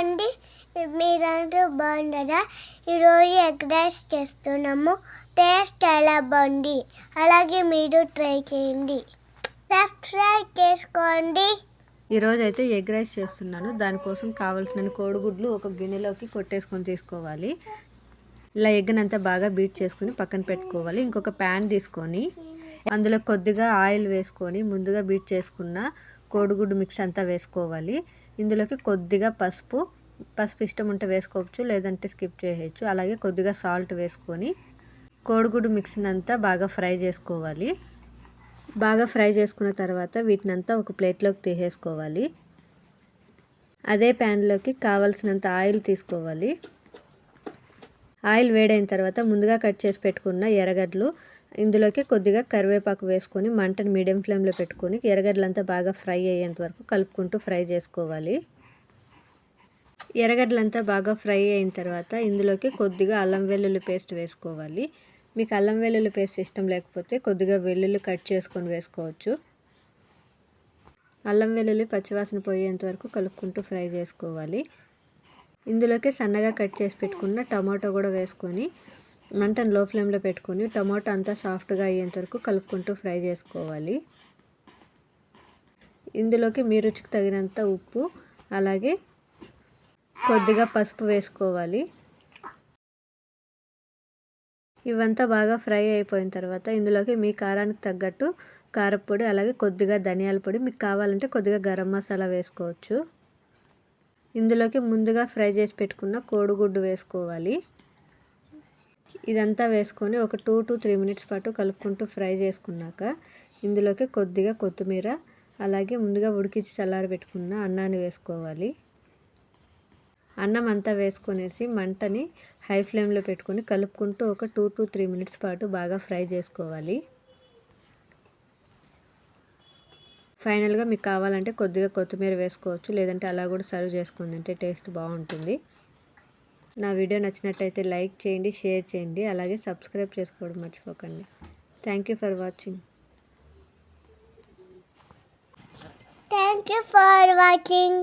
అండి మీరందరూ బాగున్నారా? ఈరోజు ఎగ్ రైస్ చేస్తున్నాము. టేస్ట్ చాలా బాగుంది? అలాగే మీరు ట్రై చేయండి. సబ్స్క్రైబ్ చేసుకోండి. ఈరోజు అయితే ఎగ్ రైస్ చేస్తున్నాను. దానికోసం కావాల్సిన కోడిగుడ్లు ఒక గిన్నెలోకి కొట్టేసుకొని తీసుకోవాలి. ఇలా ఎగ్ని అంతా బాగా బీట్ చేసుకొని పక్కన పెట్టుకోవాలి. ఇంకొక ప్యాన్ తీసుకొని అందులో కొద్దిగా ఆయిల్ వేసుకొని ముందుగా బీట్ చేసుకున్న కోడిగుడ్డు మిక్స్ అంతా వేసుకోవాలి. ఇందులోకి కొద్దిగా పసుపు పసుపు ఇష్టం ఉంటే వేసుకోవచ్చు లేదంటే స్కిప్ చేయవచ్చు అలాగే కొద్దిగా సాల్ట్ వేసుకొని కోడిగుడ్డు మిక్స్ని అంతా బాగా ఫ్రై చేసుకోవాలి. బాగా ఫ్రై చేసుకున్న తర్వాత వీటిని అంతా ఒక ప్లేట్లోకి తీసేసుకోవాలి. అదే ప్యాన్లోకి కావలసినంత ఆయిల్ తీసుకోవాలి. ఆయిల్ వేడైన తర్వాత ముందుగా కట్ చేసి పెట్టుకున్న ఎర్రగడ్డలు ఇందులోకి కొద్దిగా కరివేపాకు వేసుకొని మంటను మీడియం ఫ్లేమ్లో పెట్టుకొని ఎర్రగడ్డలంతా బాగా ఫ్రై అయ్యేంత వరకు కలుపుకుంటూ ఫ్రై చేసుకోవాలి. ఎర్రగడ్డలంతా బాగా ఫ్రై అయిన తర్వాత ఇందులోకి కొద్దిగా అల్లం వెల్లుల్లి పేస్ట్ వేసుకోవాలి. మీకు అల్లం వెల్లుల్లి పేస్ట్ ఇష్టం లేకపోతే కొద్దిగా వెల్లుల్లి కట్ చేసుకొని వేసుకోవచ్చు. అల్లం వెల్లుల్లి పచ్చివాసన పోయేంత వరకు కలుపుకుంటూ ఫ్రై చేసుకోవాలి. ఇందులోకి సన్నగా కట్ చేసి పెట్టుకున్న టమాటో కూడా వేసుకొని మంటను లో ఫ్లేమ్లో పెట్టుకొని టమాటా అంతా సాఫ్ట్గా అయ్యేంత వరకు కలుపుకుంటూ ఫ్రై చేసుకోవాలి. ఇందులోకి మీ రుచికి తగినంత ఉప్పు అలాగే కొద్దిగా పసుపు వేసుకోవాలి. ఇవంతా బాగా ఫ్రై అయిపోయిన తర్వాత ఇందులోకి మీ కారానికి తగ్గట్టు కారపొడి అలాగే కొద్దిగా ధనియాల పొడి మీకు కావాలంటే కొద్దిగా గరం మసాలా వేసుకోవచ్చు. ఇందులోకి ముందుగా ఫ్రై చేసి పెట్టుకున్న కోడిగుడ్డు వేసుకోవాలి. ఇదంతా వేసుకొని ఒక టూ టు త్రీ మినిట్స్ పాటు కలుపుకుంటూ ఫ్రై చేసుకున్నాక ఇందులోకి కొద్దిగా కొత్తిమీర అలాగే ముందుగా ఉడికించి చల్లారి పెట్టుకున్న అన్నాన్ని వేసుకోవాలి. అన్నం అంతా వేసుకొనేసి మంటని హై ఫ్లేమ్లో పెట్టుకొని కలుపుకుంటూ ఒక టూ టు త్రీ మినిట్స్ పాటు బాగా ఫ్రై చేసుకోవాలి. ఫైనల్గా మీకు కావాలంటే కొద్దిగా కొత్తిమీర వేసుకోవచ్చు లేదంటే అలా కూడా సర్వ్ చేసుకుందంటే అంటే టేస్ట్ బాగుంటుంది. నా వీడియో నచ్చినట్టయితే లైక్ చేయండి షేర్ చేయండి అలాగే సబ్స్క్రైబ్ చేసుకోవడం మర్చిపోకండి. Thank you for watching thank you for watching